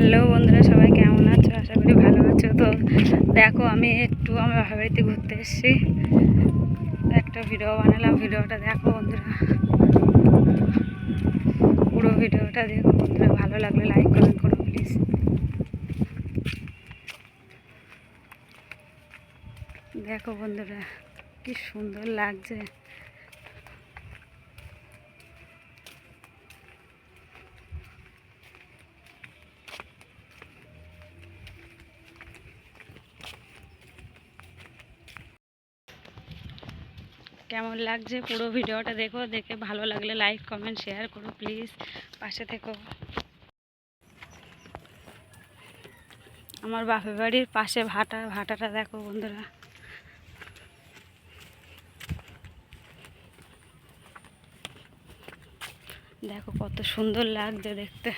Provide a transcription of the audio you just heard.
Hello বন্ধুরা, সবাই কেমন আছো? আশা করি ভালো আছো। তো দেখো, আমি একটু আমার বাপের বাড়িতে ঘুরতে এসেছি। একটা ভিডিও বানালাম ভিডিওটা দেখো বন্ধুরা। পুরো ভিডিওটা দেখো বন্ধুরা, ভালো লাগলে লাইক কমেন্ট করো প্লিজ দেখো বন্ধুরা, কি সুন্দর লাগছে। কেমন লাগছে পুরো ভিডিওটা দেখো, দেখে ভালো লাগলে লাইক কমেন্ট শেয়ার করো প্লিজ পাশে থেকো। আমার বাপের বাড়ির পাশে ভাটা, ভাটাটা দেখো বন্ধুরা। দেখো কত সুন্দর লাগছে দেখতে।